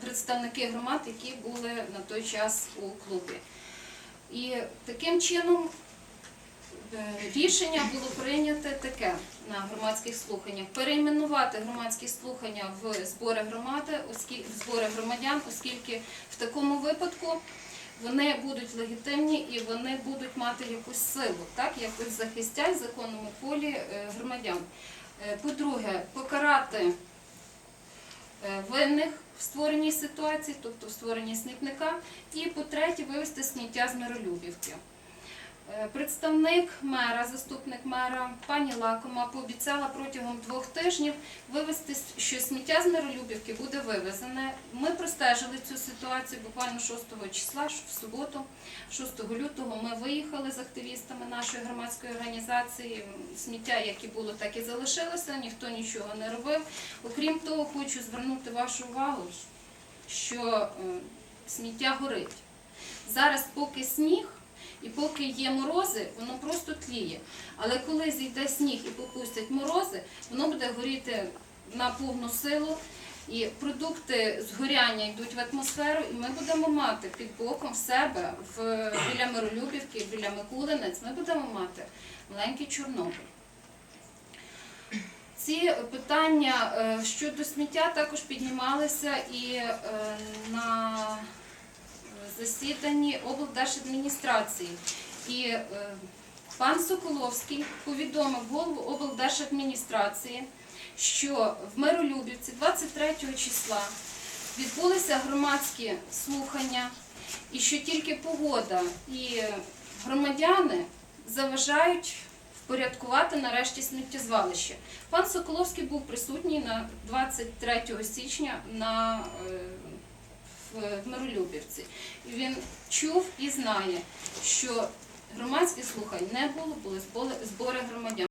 представники громад, які були на той час у клубі. І таким чином е, рішення було прийнято таке на громадських слуханнях: перейменувати громадські слухання в збори громади, в збори громадян, оскільки в такому випадку вони будуть легітимні і вони будуть мати якусь силу, так якось захистять в законному полі е, громадян. Е, По-друге, покарати е, винних в створеній ситуації, тобто в створенні смітника, і по-третє, вивести сміття з миролюбівки. Е, Представник мера, заступник мера, пані Лакома пообіцяла протягом двох тижнів вивезти, що сміття з Миролюбівки буде вивезене. Ми простежили цю ситуацію буквально 6 числа, в суботу, 6 лютого. Ми виїхали з активістами нашої громадської організації. Сміття, як і було, так і залишилося, ніхто нічого не робив. Окрім того, хочу звернути вашу увагу, що сміття горить. Зараз, поки сніг. І поки є морози, воно просто тліє. Але коли зійде сніг і попустять морози, воно буде горіти на повну силу. І продукти згоряння йдуть в атмосферу, і ми будемо мати під боком в себе в, біля Миролюбівки, біля Микулинець, ми будемо мати маленький Чорнобиль. Ці питання е, щодо сміття також піднімалися і е, на засіданні облдержадміністрації. І е, пан Соколовський повідомив голову облдержадміністрації, що в Миролюбівці 23 числа відбулися громадські слухання, і що тільки погода і громадяни заважають впорядкувати нарешті сміттєзвалище. Пан Соколовський був присутній на 23 січня на е, в Миролюбівці. І він чув і знає, що громадських слухань не було, були збори- громадян.